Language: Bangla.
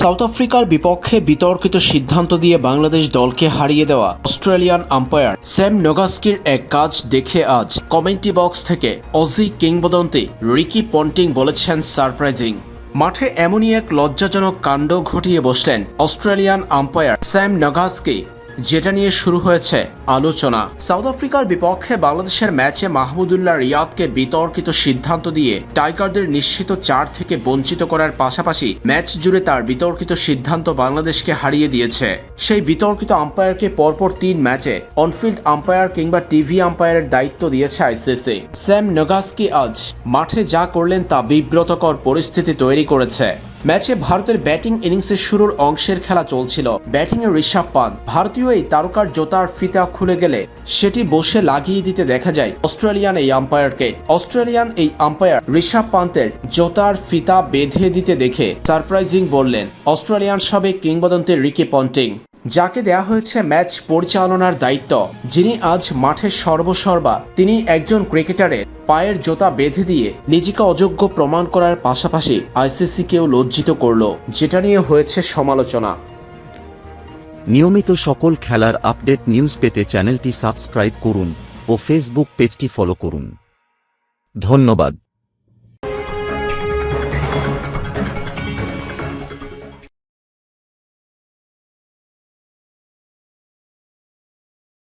সাউথ আফ্রিকার বিপক্ষে বিতর্কিত সিদ্ধান্ত দিয়ে বাংলাদেশ দলকে হারিয়ে দেওয়া অস্ট্রেলিয়ান আম্পায়ার স্যাম নোগাস্কির এক কাজ দেখে আজ কমেন্টি বক্স থেকে অজি কিংবদন্তি রিকি পন্টিং বলেছেন সারপ্রাইজিং। মাঠে এমনই এক লজ্জাজনক কাণ্ড ঘটিয়ে বসলেন অস্ট্রেলিয়ান আম্পায়ার স্যাম নগাসকি। যেটা নিয়ে শুরু হয়েছে আলোচনা। সাউথ আফ্রিকার বিপক্ষে বাংলাদেশের ম্যাচে মাহমুদুল্লাহ রিয়াদকে বিতর্কিত সিদ্ধান্ত দিয়ে টাইগারদের নিশ্চিত চার থেকে বঞ্চিত করার পাশাপাশি ম্যাচ জুড়ে তার বিতর্কিত সিদ্ধান্ত বাংলাদেশকে হারিয়ে দিয়েছে। সেই বিতর্কিত আম্পায়ারকে পরপর তিন ম্যাচে অনফিল্ড আম্পায়ার কিংবা টিভি আম্পায়ারের দায়িত্ব দিয়েছে আইসিসি। স্যাম নগাসকি আজ মাঠে যা করলেন তা বিব্রতকর পরিস্থিতি তৈরি করেছে। ম্যাচে ভারতের ব্যাটিং ইনিংসের শুরুর অংশের খেলা চলছিল। ব্যাটিংয়ে ঋষভ পান্ত ভারতীয় এই তারকার জোতার ফিতা খুলে গেলে সেটি বসে লাগিয়ে দিতে দেখা যায় অস্ট্রেলিয়ান এই আম্পায়ারকে। অস্ট্রেলিয়ান এই আম্পায়ার ঋষভ পান্তের জোতার ফিতা বেঁধে দিতে দেখে সারপ্রাইজিং বললেন অস্ট্রেলিয়ান সাবেক কিংবদন্তি রিকি পন্টিং। যাকে দেয়া হয়েছে ম্যাচ পরিচালনার দায়িত্ব। যিনি আজ মাঠের সর্বসর্বা, তিনি একজন ক্রিকেটারের পায়ের জোতা বেঁধে দিয়ে নিজেকে অযোগ্য প্রমাণ করার পাশাপাশি আইসিসিকেও লজ্জিত করল, যেটা নিয়ে হয়েছে সমালোচনা। নিয়মিত সকল খেলার আপডেট নিউজ পেতে চ্যানেলটি সাবস্ক্রাইব করুন ও ফেসবুক পেজটি ফলো করুন। ধন্যবাদ।